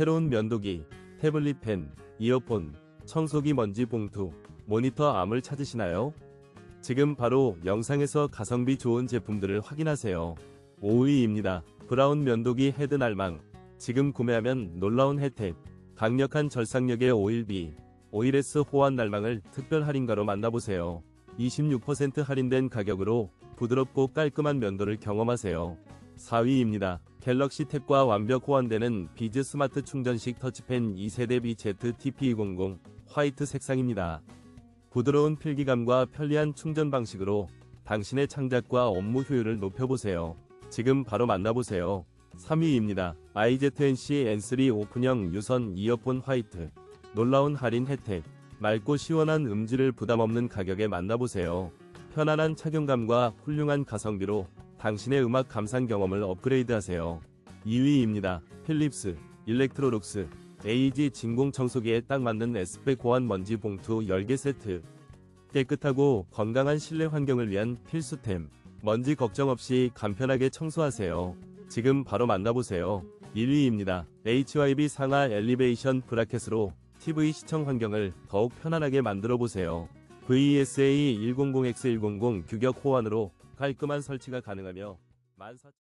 새로운 면도기, 태블릿 펜, 이어폰, 청소기 먼지 봉투, 모니터 암을 찾으시나요? 지금 바로 영상에서 가성비 좋은 제품들을 확인하세요. 5위입니다. 브라운 면도기 헤드 날망. 지금 구매하면 놀라운 혜택. 강력한 절삭력의 오일비, 오일에스 호환 날망을 특별 할인가로 만나보세요. 26% 할인된 가격으로 부드럽고 깔끔한 면도를 경험하세요. 4위입니다. 갤럭시 탭과 완벽 호환되는 비즈 스마트 충전식 터치펜 2세대 BZ TP200 화이트 색상입니다. 부드러운 필기감과 편리한 충전 방식으로 당신의 창작과 업무 효율을 높여보세요. 지금 바로 만나보세요. 3위입니다. IZNC N3 오픈형 유선 이어폰 화이트. 놀라운 할인 혜택. 맑고 시원한 음질을 부담 없는 가격에 만나보세요. 편안한 착용감과 훌륭한 가성비로 당신의 음악 감상 경험을 업그레이드하세요. 2위입니다. 필립스 일렉트로룩스 AG 진공 청소기에 딱 맞는 S백 고환 먼지 봉투 10개 세트. 깨끗하고 건강한 실내 환경을 위한 필수템. 먼지 걱정 없이 간편하게 청소하세요. 지금 바로 만나보세요. 1위입니다. HYB 상하 엘리베이션 브라켓으로 TV 시청 환경을 더욱 편안하게 만들어 보세요. VSA 100X100 규격 호환으로 깔끔한 설치가 가능하며 14,000